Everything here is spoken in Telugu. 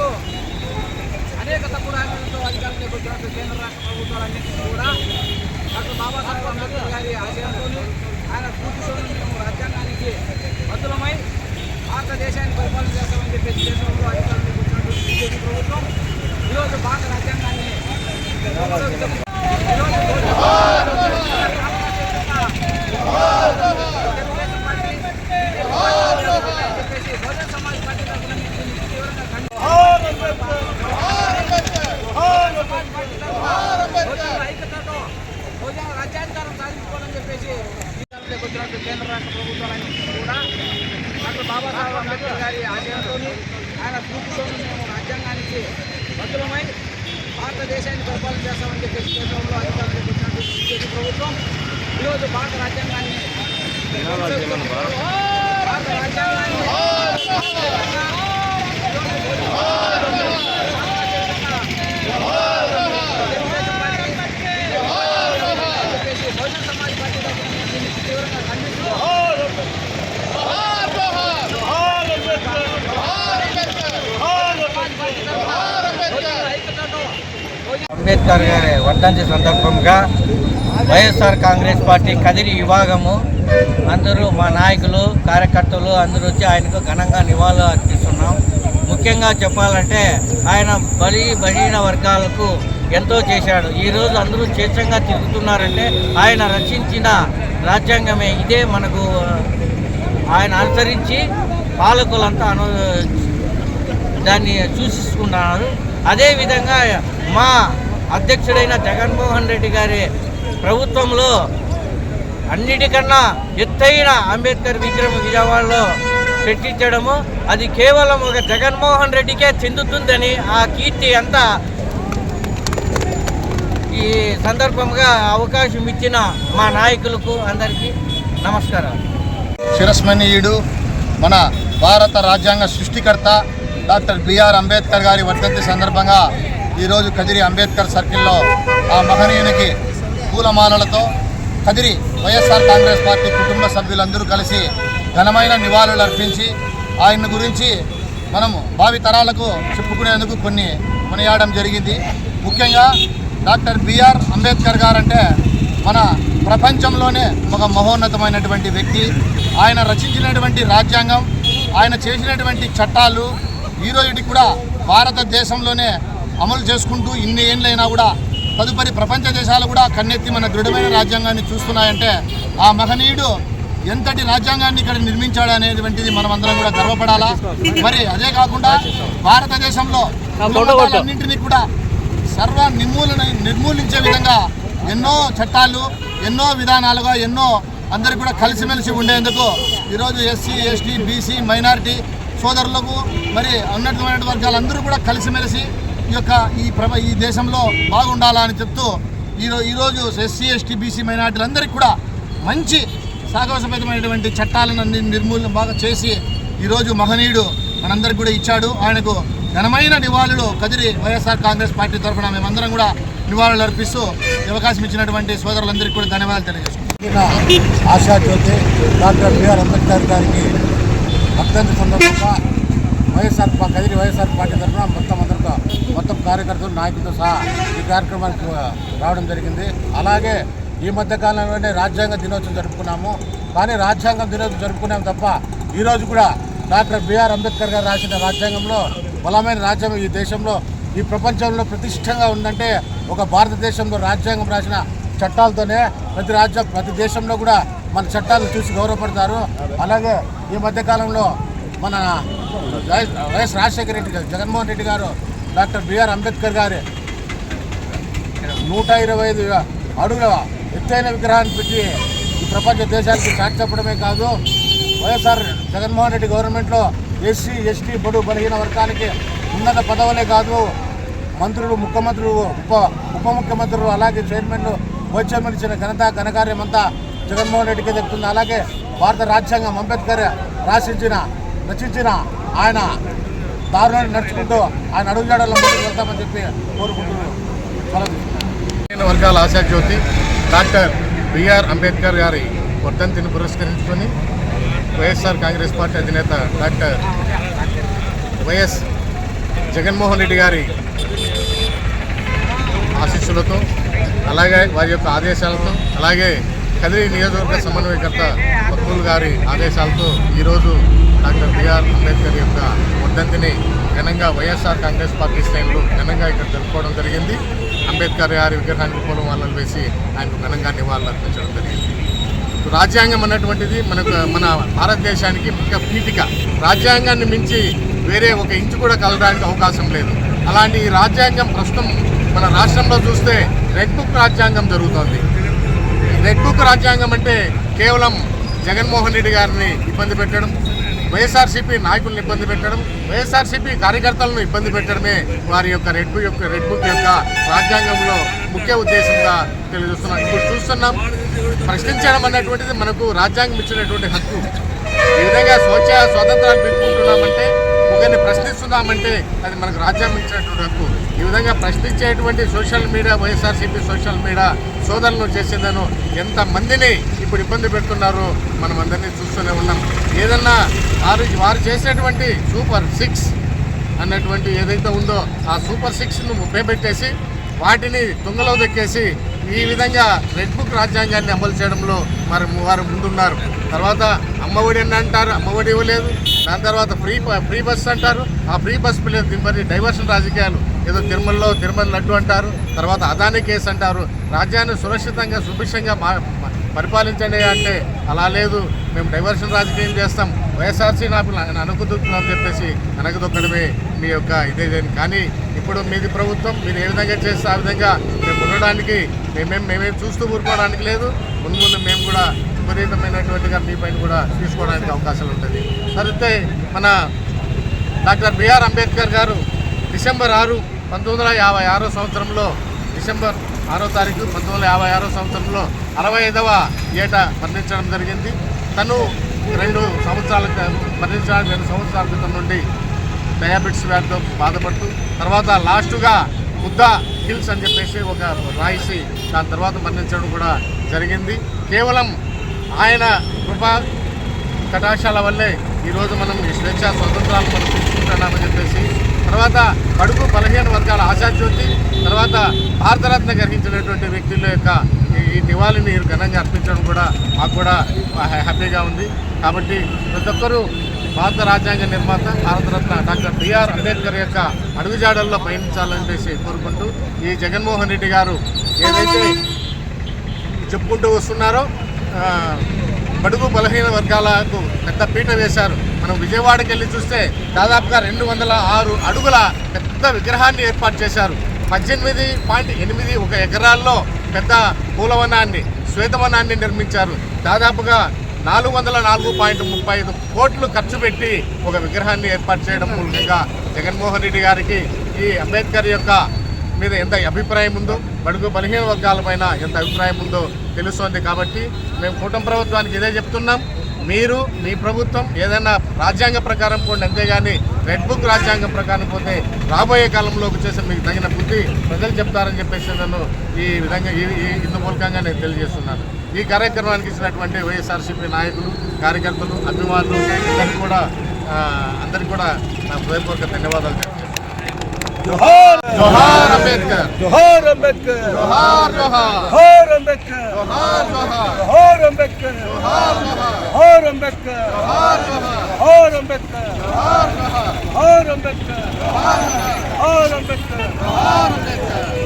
మేరకు అనేక తప్పుడు హామీలతో అధికారంలోకి వచ్చిన కేంద్ర రాష్ట్ర ప్రభుత్వాలన్నింటినీ కూడా డాక్టర్ బాబాసాహెబ్ అంబేద్కర్ గారి ఆశయంతో ఆయన స్ఫూర్తితో మేము రాజ్యాంగానికి బద్దులమై భారతదేశాన్ని పరిపాలన చేస్తామని చెప్పేసి దేశంలో అధికారంలోకి వచ్చినటువంటి బీజేపీ ప్రభుత్వం ఈరోజు భారత రాజ్యాంగాన్ని కేంద్ర రాష్ట్ర ప్రభుత్వాలన్నింటినీ కూడా డాక్టర్ బాబాసాహెబ్ అంబేద్కర్ గారి ఆశయంతో ఆయన స్ఫూర్తితోనూ మేము రాజ్యాంగానికి బద్దులమై భారతదేశాన్ని పరిపాలన చేస్తామని చెప్పేసి కేంద్రంలో అధికారంలోకి వచ్చినటువంటి బీజేపీ ప్రభుత్వం ఈరోజు భారత రాజ్యాంగాన్ని భారత రాజ్యాంగాన్ని తెలుగుదేశం పార్టీ చెప్పేసి బహుజన సమాజ్ పార్టీ తరఫున మేము దీన్ని తీవ్రంగా ఖండిస్తున్నాం. బహుజనుల ఐక్యతతో అంబేద్కర్ గారి వర్ధంతి సందర్భంగా వైఎస్ఆర్ కాంగ్రెస్ పార్టీ కదిరి విభాగము అందరూ మా నాయకులు కార్యకర్తలు అందరూ వచ్చి ఆయనకు ఘనంగా నివాళులు అర్పిస్తున్నాం. ముఖ్యంగా చెప్పాలంటే ఆయన బలి బలీన వర్గాలకు ఎంతో చేశాడు. ఈరోజు అందరూ స్వేచ్ఛంగా తిరుగుతున్నారంటే ఆయన రచించిన రాజ్యాంగమే. ఇదే మనకు ఆయన అనుసరించి పాలకులంతా అను దాన్ని సూచిస్తున్నారు. అదేవిధంగా మా అధ్యక్షుడైన జగన్మోహన్ రెడ్డి గారి ప్రభుత్వంలో అన్నిటికన్నా ఎత్తైన అంబేద్కర్ విగ్రహం విజయవాడలో పెట్టించడము. అది కేవలం ఒక జగన్మోహన్ రెడ్డికే చెందుతుందని ఆ కీర్తి అంతా ఈ సందర్భంగా అవకాశం ఇచ్చిన మా నాయకులకు అందరికీ నమస్కారాలు. శిరస్మణీయుడు మన భారత రాజ్యాంగ సృష్టికర్త డాక్టర్ బిఆర్ అంబేద్కర్ గారి వర్ధంతి సందర్భంగా ఈరోజు కదిరి అంబేద్కర్ సర్కిల్లో ఆ మహనీయునికి పూలమాలలతో కదిరి వైఎస్ఆర్ కాంగ్రెస్ పార్టీ కుటుంబ సభ్యులందరూ కలిసి ఘనమైన నివాళులు అర్పించి ఆయన గురించి మనం భావి తరాలకు చెప్పుకునేందుకు కొన్ని కొనియాడడం జరిగింది. ముఖ్యంగా డాక్టర్ బిఆర్ అంబేద్కర్ గారంటే మన ప్రపంచంలోనే ఒక మహోన్నతమైనటువంటి వ్యక్తి. ఆయన రచించినటువంటి రాజ్యాంగం ఆయన చేసినటువంటి చట్టాలు ఈరోజుకి కూడా భారతదేశంలోనే అమలు చేసుకుంటూ ఇన్ని ఏళ్ళైనా కూడా తదుపరి ప్రపంచ దేశాలు కూడా కన్నెత్తి మన దృఢమైన రాజ్యాంగాన్ని చూస్తున్నాయంటే ఆ మహనీయుడు ఎంతటి రాజ్యాంగాన్ని ఇక్కడ నిర్మించాడు అనేటువంటిది మనం అందరం కూడా గర్వపడాలా? మరి అదే కాకుండా భారతదేశంలో అన్నింటినీ కూడా సర్వ నిర్మూలన నిర్మూలించే విధంగా ఎన్నో చట్టాలు ఎన్నో విధానాలుగా ఎన్నో అందరు కూడా కలిసిమెలిసి ఉండేందుకు ఈరోజు ఎస్సీ ఎస్టీ బీసీ మైనారిటీ సోదరులకు మరి ఉన్నతమైన వర్గాలందరూ కూడా కలిసిమెలిసి యొక్క ఈ ప్రభ ఈ దేశంలో బాగుండాలని చెప్తూ ఈరో ఈరోజు ఎస్సీ ఎస్టీ బీసీ మైనార్టీలందరికీ కూడా మంచి సాగవసమైనటువంటి చట్టాలను అన్ని నిర్మూలన బాగా చేసి ఈరోజు మహనీయుడు మనందరికి కూడా ఇచ్చాడు. ఆయనకు ఘనమైన నివాళులు కదిరి వైఎస్ఆర్ కాంగ్రెస్ పార్టీ తరఫున మేమందరం కూడా నివాళులు అర్పిస్తూ అవకాశం ఇచ్చినటువంటి సోదరులందరికీ కూడా ధన్యవాదాలు తెలియజేస్తున్నాం Asha Jyothi doctor B R Ambedkar గారికి అత్యంత సందర్భంగా వైఎస్ఆర్ కదిరి వైఎస్ఆర్ పార్టీ తరఫున మొత్తం అందరితో మొత్తం కార్యకర్తలు నాయకులతో సహా ఈ కార్యక్రమానికి రావడం జరిగింది. అలాగే ఈ మధ్య కాలంలోనే రాజ్యాంగ దినోత్సవం జరుపుకున్నాము. కానీ రాజ్యాంగం దినోత్సవం జరుపుకున్నాం తప్ప ఈరోజు కూడా డాక్టర్ బిఆర్ అంబేద్కర్ గారు రాసిన రాజ్యాంగంలో బలమైన రాజ్యాంగం ఈ దేశంలో ఈ ప్రపంచంలో ప్రతిష్టంగా ఉందంటే ఒక భారతదేశంలో రాజ్యాంగం రాసిన చట్టాలతోనే ప్రతి రాజ్యం ప్రతి దేశంలో కూడా మన చట్టాలను చూసి గౌరవపడతారు. అలాగే ఈ మధ్యకాలంలో మన వైఎస్ వైఎస్ రాజశేఖర రెడ్డి గారు జగన్మోహన్ రెడ్డి గారు డాక్టర్ బిఆర్ అంబేద్కర్ గారి నూట ఇరవై ఐదు అడుగుల ఎత్తైన విగ్రహాన్ని పెట్టి ఈ ప్రపంచ దేశానికి చాటి చెప్పడమే కాదు వైఎస్ఆర్ జగన్మోహన్ రెడ్డి గవర్నమెంట్లో ఎస్సీ ఎస్టీ బడు బలహీన వర్గానికి ఉన్నత పదవులే కాదు మంత్రులు ముఖ్యమంత్రులు ఉప ఉప ముఖ్యమంత్రులు అలాగే చైర్మన్లు వైద్యం ఇచ్చిన ఘనత ఘనకార్యం అంతా జగన్మోహన్ రెడ్డికి చెప్తుంది అలాగే భారత రాజ్యాంగం అంబేద్కర్ రాసించిన రచించిన ఆయన దారుణాన్ని నడుచుకుంటూ ఆయన అడుగుజాడల్లో ముందుకు వెళ్తామని చెప్పి కోరుకుంటున్నాను. వర్గాల ఆశా జ్యోతి వర్గాల ఆశాజ్యోతి డాక్టర్ బిఆర్ అంబేద్కర్ గారి వర్ధంతిని పురస్కరించుకొని వైఎస్ఆర్ కాంగ్రెస్ పార్టీ అధినేత డాక్టర్ వైఎస్ జగన్మోహన్ రెడ్డి గారి ఆశీస్సులతో అలాగే వారి యొక్క ఆదేశాలతో అలాగే కదిరి నియోజకవర్గ సమన్వయకర్త పక్కులు గారి ఆదేశాలతో ఈరోజు డాక్టర్ బిఆర్ అంబేద్కర్ యొక్క వర్ధంతిని ఘనంగా వైఎస్ఆర్ కాంగ్రెస్ పార్టీ శ్రేణులు ఘనంగా ఇక్కడ జరుపుకోవడం జరిగింది. అంబేద్కర్ గారి విగ్రహానికి పూలమాలలు వేసి ఆయనకు ఘనంగా నివాళులు అర్పించడం జరిగింది. రాజ్యాంగం అన్నటువంటిది మనకు మన భారతదేశానికి ముఖ్య పీఠిక. రాజ్యాంగాన్ని మించి వేరే ఒక ఇంచు కూడా కలడానికి అవకాశం లేదు. అలాంటి ఈ రాజ్యాంగం ప్రస్తుతం మన రాష్ట్రంలో చూస్తే రెడ్ బుక్ రాజ్యాంగం జరుగుతోంది. రెడ్ బుక్ రాజ్యాంగం అంటే కేవలం జగన్మోహన్ రెడ్డి గారిని ఇబ్బంది పెట్టడం వైఎస్ఆర్సీపీ నాయకులను ఇబ్బంది పెట్టడం వైఎస్ఆర్సీపీ కార్యకర్తలను ఇబ్బంది పెట్టడమే వారి యొక్క రెడ్ బుక్ యొక్క రెడ్ బుక్ యొక్క రాజ్యాంగంలో ముఖ్య ఉద్దేశంగా తెలియజేస్తున్నాం. ఇప్పుడు చూస్తున్నాం ప్రశ్నించడం అన్నటువంటిది మనకు రాజ్యాంగం ఇచ్చినటువంటి హక్కు. ఈ విధంగా స్వచ్ఛ స్వాతంత్రాలు పెట్టుకుంటున్నామంటే ఒకరిని ప్రశ్నిస్తున్నామంటే అది మనకు రాజ్యాంగం ఇచ్చినటువంటి హక్కు. ఈ విధంగా ప్రశ్నించేటువంటి social media YSRCP social media శోధనలు చేసేదను ఎంతమందిని ఇప్పుడు ఇబ్బంది పెడుతున్నారో మనం అందరినీ చూస్తూనే ఉన్నాం. ఏదన్నా వారు వారు చేసేటువంటి సూపర్ సిక్స్ అన్నటువంటి ఏదైతే ఉందో ఆ సూపర్ సిక్స్ను ఉపయోగపెట్టేసి వాటిని తుంగలో దక్కేసి ఈ విధంగా రెడ్ బుక్ రాజ్యాంగాన్ని అమలు చేయడంలో మరి వారు ముందున్నారు. తర్వాత అమ్మఒడి అని అంటారు అమ్మఒడి ఇవ్వలేదు. దాని తర్వాత ఫ్రీ ఫ్రీ బస్ అంటారు. ఆ ఫ్రీ బస్ లేదు దీని డైవర్షన్ రాజకీయాలు. ఏదో తిరుమలలో తిరుమల లడ్డు అంటారు. తర్వాత అదాని కేసు అంటారు. రాజ్యాన్ని సురక్షితంగా సుభిక్షంగా మా పరిపాలించండి అంటే అలా లేదు. మేము డైవర్షన్ రాజకీయం చేస్తాం. వైఎస్ఆర్సీ నాకు అనుకుతున్నాం చెప్పేసి అనగదొక్కడమే మీ యొక్క ఇదే కానీ ఇప్పుడు మీది ప్రభుత్వం మీరు ఏ విధంగా చేస్తే ఆ విధంగా మేము ఉండడానికి మేమేం మేమేం చూస్తూ ఊరుకోవడానికి లేదు. ముందు ముందు మేము కూడా విపరీతమైనటువంటిగా మీ పైన కూడా తీసుకోవడానికి అవకాశాలు ఉంటుంది. సరితే మన డాక్టర్ బిఆర్ అంబేద్కర్ గారు డిసెంబర్ ఆరు పంతొమ్మిది వందల యాభై ఆరో సంవత్సరంలో డిసెంబర్ ఆరో తారీఖు పంతొమ్మిది వందల యాభై సంవత్సరంలో అరవై ఐదవ ఏట మరణించడం జరిగింది. తను రెండు సంవత్సరాల మరణించడానికి రెండు సంవత్సరాల క్రితం నుండి డయాబెటిస్ వ్యాధితో బాధపడుతూ తర్వాత లాస్ట్గా ముద్దా హిల్స్ అని చెప్పేసి ఒక రాయిసి దాని తర్వాత మరణించడం కూడా జరిగింది. కేవలం ఆయన కృప కటాశాల వల్లే ఈరోజు మనం ఈ స్వేచ్ఛ స్వతంత్రాలు మనం తీసుకుంటున్నామని చెప్పేసి తర్వాత కడుపు బలహీన వర్గాల ఆశాజ్యోతి తర్వాత భారతరత్న గ్రహించినటువంటి వ్యక్తుల యొక్క ఈ- దివాళీని నివాళిని ఘనంగా అర్పించడం కూడా మాకు కూడా హ్యాపీగా ఉంది. కాబట్టి ప్రతి ఒక్కరూ భారత రాజ్యాంగ నిర్మాత భారతరత్న డాక్టర్ బిఆర్ అంబేద్కర్ యొక్క అడుగుజాడల్లో పయనించాలని చెప్పేసి కోరుకుంటూ ఈ జగన్మోహన్ రెడ్డి గారు ఏదైతే చెప్పుకుంటూ వస్తున్నారో బడుగు బలహీన వర్గాలకు పెద్ద పీట వేశారు. మనం విజయవాడకి వెళ్ళి చూస్తే దాదాపుగా రెండు వందల ఆరు అడుగుల పెద్ద విగ్రహాన్ని ఏర్పాటు చేశారు. పద్దెనిమిది పాయింట్ ఎనిమిది ఒక ఎకరాల్లో పెద్ద పూలవనాన్ని శ్వేతవనాన్ని నిర్మించారు. దాదాపుగా నాలుగు వందల నాలుగు పాయింట్ ముప్పై ఐదు కోట్లు ఖర్చు పెట్టి ఒక విగ్రహాన్ని ఏర్పాటు చేయడం మూలంగా జగన్మోహన్ రెడ్డి గారికి ఈ అంబేద్కర్ యొక్క మీద ఎంత అభిప్రాయం ఉందో బడుగు బలహీన వర్గాలపైన ఎంత అభిప్రాయం ఉందో తెలుస్తోంది కాబట్టి మేము కూటమి ప్రభుత్వానికి ఇదే చెప్తున్నాం. మీరు మీ ప్రభుత్వం ఏదైనా రాజ్యాంగ ప్రకారం పోండి అంతేగాని రెడ్ బుక్ రాజ్యాంగం ప్రకారం పోతే రాబోయే కాలంలో వచ్చేసి మీకు తగిన బుద్ధి ప్రజలు చెప్తారని చెప్పేసి నన్ను ఈ విధంగా ఈ ఇందు మూలకంగా నేను తెలియజేస్తున్నాను. ఈ కార్యక్రమానికి ఇచ్చినటువంటి వైఎస్ఆర్సీపీ నాయకులు కార్యకర్తలు అభిమానులు అందరికీ కూడా అందరికీ కూడా నా హృదయపూర్వక ధన్యవాదాలు. Johar Johar Ambedkar. Johar Ambedkar! Johar Johar Johar Ambedkar! Johar Johar Johar Ambedkar! Johar Johar Johar Ambedkar! Johar Johar Johar Ambedkar! Johar Johar Johar Ambedkar! Johar Johar Johar Ambedkar! Johar Ambedkar Johar Ambedkar.